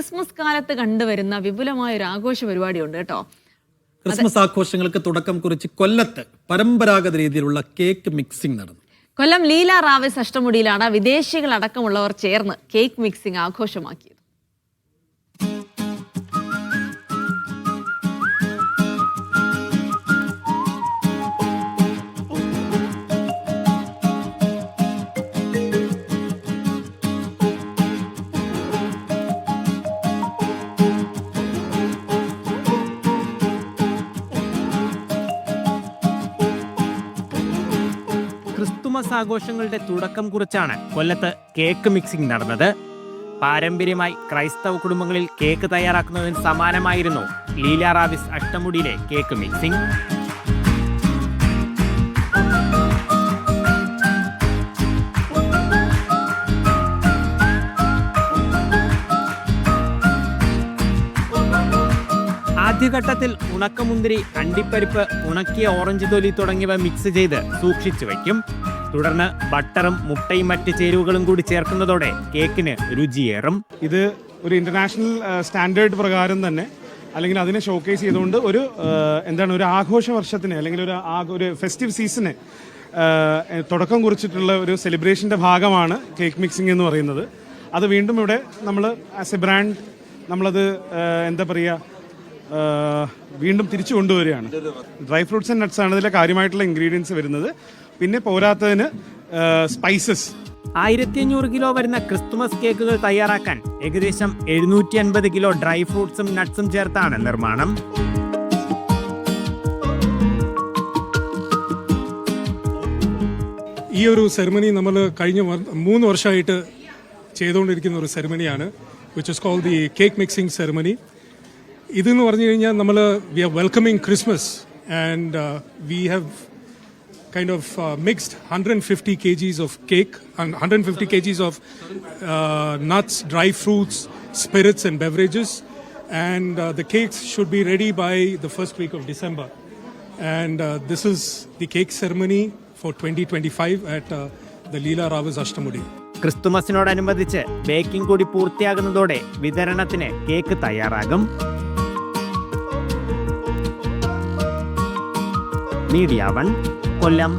Christmas കാലത്ത് കണ്ടുവരുന്ന വിപുലമായ ഒരു ആഘോഷ പരിപാടിയുണ്ട് കേട്ടോ. ക്രിസ്മസ് ആഘോഷങ്ങൾക്ക് തുടക്കം കുറിച്ച് കൊല്ലത്ത് പരമ്പരാഗത രീതിയിലുള്ള കേക്ക് മിക്സിംഗ് നടന്നു. കൊല്ലം ലീല റാവസ് അഷ്ടമുടിയിലാണ് വിദേശികളടക്കമുള്ളവർ ചേർന്ന് കേക്ക് മിക്സിംഗ് ആഘോഷമാക്കിയത്. ക്രിസ്തുമസ് ആഘോഷങ്ങളുടെ തുടക്കം കുറിച്ചാണ് കൊല്ലത്ത് കേക്ക് മിക്സിംഗ് നടന്നത്. പാരമ്പര്യമായി ക്രൈസ്തവ കുടുംബങ്ങളിൽ കേക്ക് തയ്യാറാക്കുന്നതിന് സമാനമായിരുന്നു ലീല റാവിസ് അഷ്ടമുടിയിലെ കേക്ക് മിക്സിംഗ്. ആദ്യഘട്ടത്തിൽ ഉണക്കമുന്തിരി അണ്ടിപ്പരിപ്പ് ഉണക്കിയ ഓറഞ്ച് തൊലി തുടങ്ങിയവ മിക്സ് ചെയ്ത് സൂക്ഷിച്ചു വയ്ക്കും. തുടർന്ന് ബട്ടറും മുട്ടയും മറ്റ് ചേരുവകളും കൂടി ചേർക്കുന്നതോടെ കേക്കിന് രുചിയേറും. ഇത് ഒരു ഇന്റർനാഷണൽ സ്റ്റാൻഡേർഡ് പ്രകാരം തന്നെ. അല്ലെങ്കിൽ അതിനെ ഷോക്കേസ് ചെയ്തുകൊണ്ട് ഒരു എന്താണ് ഒരു ആഘോഷ വർഷത്തിന് അല്ലെങ്കിൽ ഒരു ഒരു ഫെസ്റ്റീവ് സീസണ് തുടക്കം കുറിച്ചിട്ടുള്ള ഒരു സെലിബ്രേഷന്റെ ഭാഗമാണ് കേക്ക് മിക്സിംഗ് എന്ന് പറയുന്നത്. അത് വീണ്ടും ഇവിടെ നമ്മൾ ആസ് എ ബ്രാൻഡ് നമ്മളത് എന്താ പറയുക വീണ്ടും തിരിച്ചു കൊണ്ടുവരികയാണ്. ഡ്രൈ ഫ്രൂട്ട്സ് ആൻഡ് നട്ട്സ് ആണ് ഇതിലെ കാര്യമായിട്ടുള്ള ഇൻഗ്രീഡിയൻസ് വരുന്നത്. പിന്നെ പോരാത്തതിന് സ്പൈസസ് ആയിരത്തി അഞ്ഞൂറ് കിലോ വരുന്ന ക്രിസ്തുമസ് കേക്കുകൾ തയ്യാറാക്കാൻ ഏകദേശം എഴുന്നൂറ്റി അൻപത് കിലോ ഡ്രൈ ഫ്രൂട്ട്സും നട്ട്സും ചേർത്താണ് നിർമ്മാണം. ഈ ഒരു സെറിമണി നമ്മൾ കഴിഞ്ഞ മൂന്ന് വർഷമായിട്ട് ചെയ്തുകൊണ്ടിരിക്കുന്ന ഒരു സെറമണിയാണ് which is call the cake mixing ceremony ഇതെന്ന് പറഞ്ഞു കഴിഞ്ഞാൽ നമ്മൾ we are welcoming Christmas and we have kind of uh, mixed 150 kgs of cake and 150 kgs of uh, nuts, dry fruits, spirits, and beverages. And uh, the cakes should be ready by the first week of December. And uh, this is the cake ceremony for 2025 at uh, the Leela Ravas Ashtamudi. ക്രിസ്തുമസിനോടനുബന്ധിച്ച് baking കൂടി പൂർത്തിയാകുന്നതോടെ വിതരണത്തിന് cake തയ്യാറാകും media one করলাম।